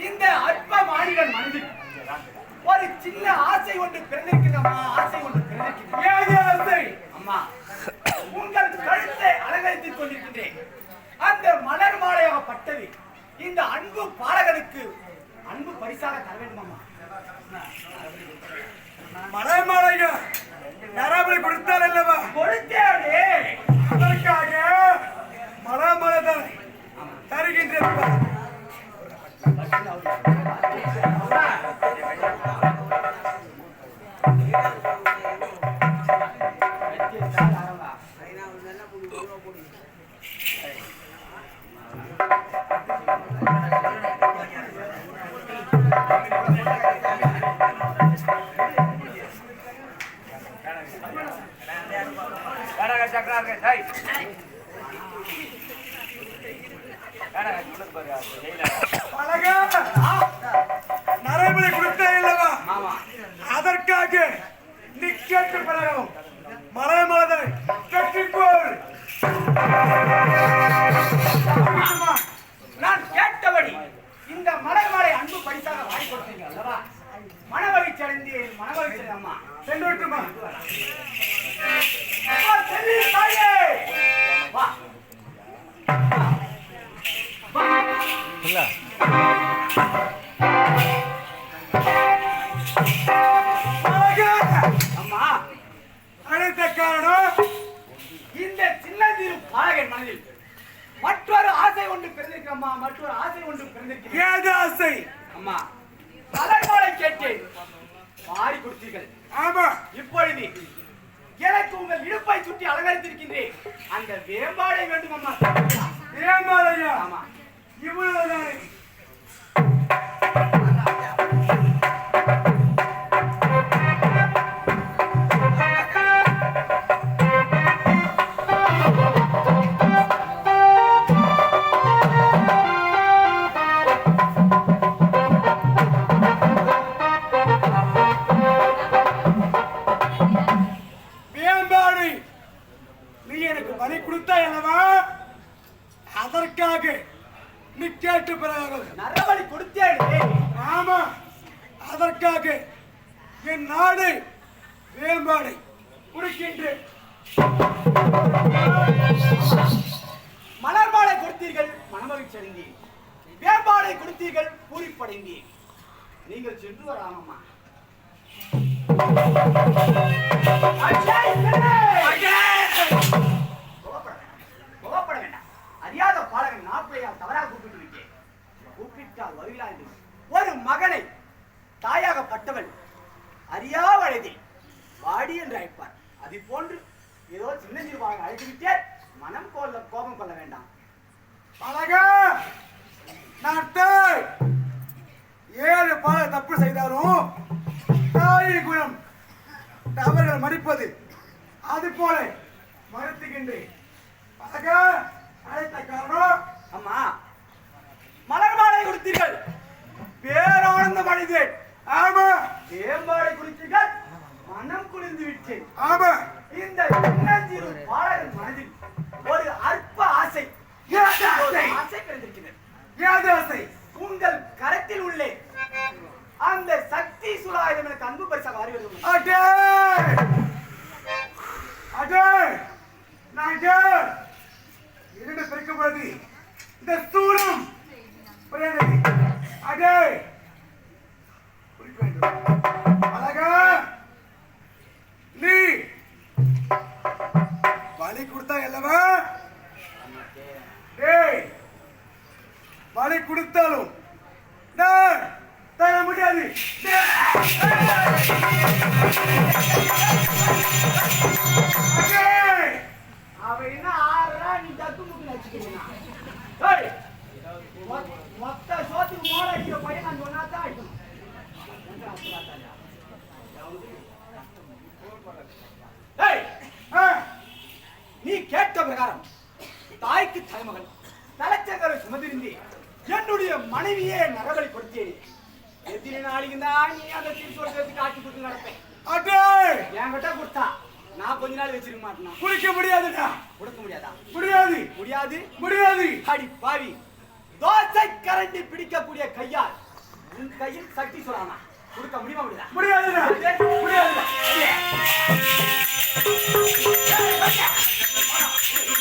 இந்த அற்ப மாநிலன் மனதில் ஒரு சின்ன ஆசை ஒன்று பிறந்திருக்கிறதம்மா ஆசை ஒன்று பிறந்திருக்கிறது அம்மா உங்கள் கழுத்தை அலங்கரித்துக் கொண்டிருக்கின்றேன் அந்த மலர் மாலையாகப்பட்டது இந்த அன்பு பாலகனுக்கு அன்பு பரிசாக தர வேண்டும் அம்மா மலை மலைக நரபலி கொடுத்தார் அல்லவா கொடுத்தேனே அதற்காக மலை மலைதான் தருகின்றேன் வேணாங்க, சக்கரா இருக்கு. டேய். வேணாங்க, சொல்லுங்க பாரு, அது ஜெயில. அழகா நரபலி கொடுத்தார் அல்லவா ஆமா. அதற்காக நீ கேட்டு பிறகும் மலை மலதை கட்டிக்கோள். நான் கேட்டபடி இந்த மலர் மாலை அன்பு பரிசாக வாங்கி கொடுத்தீங்க அல்லவா? மனமகிழ்ச்சி அடைந்தேன் அம்மா. சென்று விட்டுமா? அம்மா அழைத்த காரணம் இந்த சின்னஞ்சிறு பாலகன் மனதில் மற்றொரு ஆசை ஒன்று பிறந்திருக்கிறம்மா மற்றொரு ஆசை ஒன்று பிறந்திருக்கிறேன் ஏது ஆசை? அம்மா மலர்மாலை கேட்டேன். மாறி கொடுத்தீர்கள். ஆமா. இப்பொழுது எனக்கு உங்கள் இடுப்பை சுற்றி அலங்கரித்திருக்கின்றேன். அந்த வேம்பாடை வேண்டும் அம்மா. ஆமா. கொடுத்தாய் அல்லவா அதற்காக நீ கேட்டு பிறகு. நரபலி கொடுத்தேன் ஆமா அதற்காக என் நாடு வேம்பாடை குடிக்கின்றேன் மலர்மாலை கொடுத்தீர்கள் மனமகிழ்ச்சி அடைந்தேன். வேம்பாடை கொடுத்தீர்கள் பூரிப்படைந்தேன். நீங்கள் சென்று வராமம்மா. வாடி என்று அழைப்பார். அது போன்று ஏதோ சின்ன சிறுவாக அழைத்து விட்டேன் மனம் கொள்ள கோபம் கொள்ள வேண்டாம். அழகா நாட்டை! ஏழு பால தப்பு செய்தாலும் தாய் குணம் அவர்கள் மதிப்பது அது போல மறுத்துகின்றேன். அழகா அழைத்த காரணம்? அம்மா மலர் மாலை கொடுத்தீர்கள் பேரானந்தம் அடைந்தேன் ஆமா வேம்பாடை கொடுத்தீர்கள் மனம் குளிர்ந்து விட்டேன் ஆமா இந்த சின்னஞ்சிறு பாலகன் மனதில் ஒரு அற்ப ஆசை ஆசை? பிறந்திருக்கிறது. ஆசை? உங்கள் கரத்தில் உள்ளே அந்த சக்தி சுலாயுதம் எனக்கு அன்பு பரிசாக அறிவது அடே! அடே! நாட்டை இரண்டு பிரிக்கப்படுது இந்த சூடம் புரியாது அடே! பலி கொடுத்தா அல்லவா டேய் பலி கொடுத்தாலும் தர முடியாது. டேய்! அவ என்ன ஆறா நீ தத்து முட்டு வச்சுக்கிறீங்க மொத்த சோத்துக்கு மோட அடிக்கிற பையன் நான் சொன்னா தான் அடிக்கணும். நீ கேட்ட பிரகாரம் தாய்க்கு தலைமகன் தலைச்சங்கரை சுமந்திருந்தி என்னுடைய மனைவியே நரபலி கொடுத்தேன் எத்தனை நாளைக்கு தான் நீ அந்த திருச்சோட்டத்துக்கு காட்சி கொடுக்க வரைக்கும் கிடப்பேன் அடே என்கிட்ட கொடுத்தா நான் கொஞ்ச நாள் வச்சிருக்க மாட்டேனா குடிக்க முடியாதுடா கொடுக்க முடியாதா முடியாது முடியாது முடியாது அடி பாவி தோசை கரண்டி பிடிக்கக்கூடிய கையால் உன் கையில் சக்தி சொல்லாமா கொடுக்க முடியுமா முடியுதா முடியாதுடா முடியாதுடா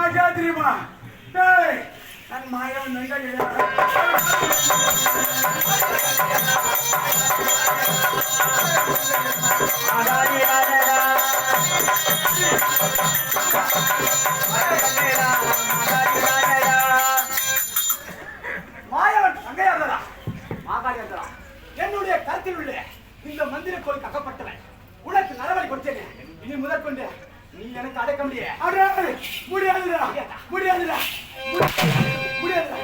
நான் யார் டேய் நான் மாயவன் நண்பன் மாயவன் அங்கேயா என்னுடைய கருத்தில் உள்ள இந்த மந்திர கோயில் அகப்பட்டவன் உனக்கு நரவழி கொடுத்தேன். இனி முதற்கொண்டு நீ எனக்கு அடக்க முடியாது முடியாதுடா முடியாதுடா முடியாதுடா.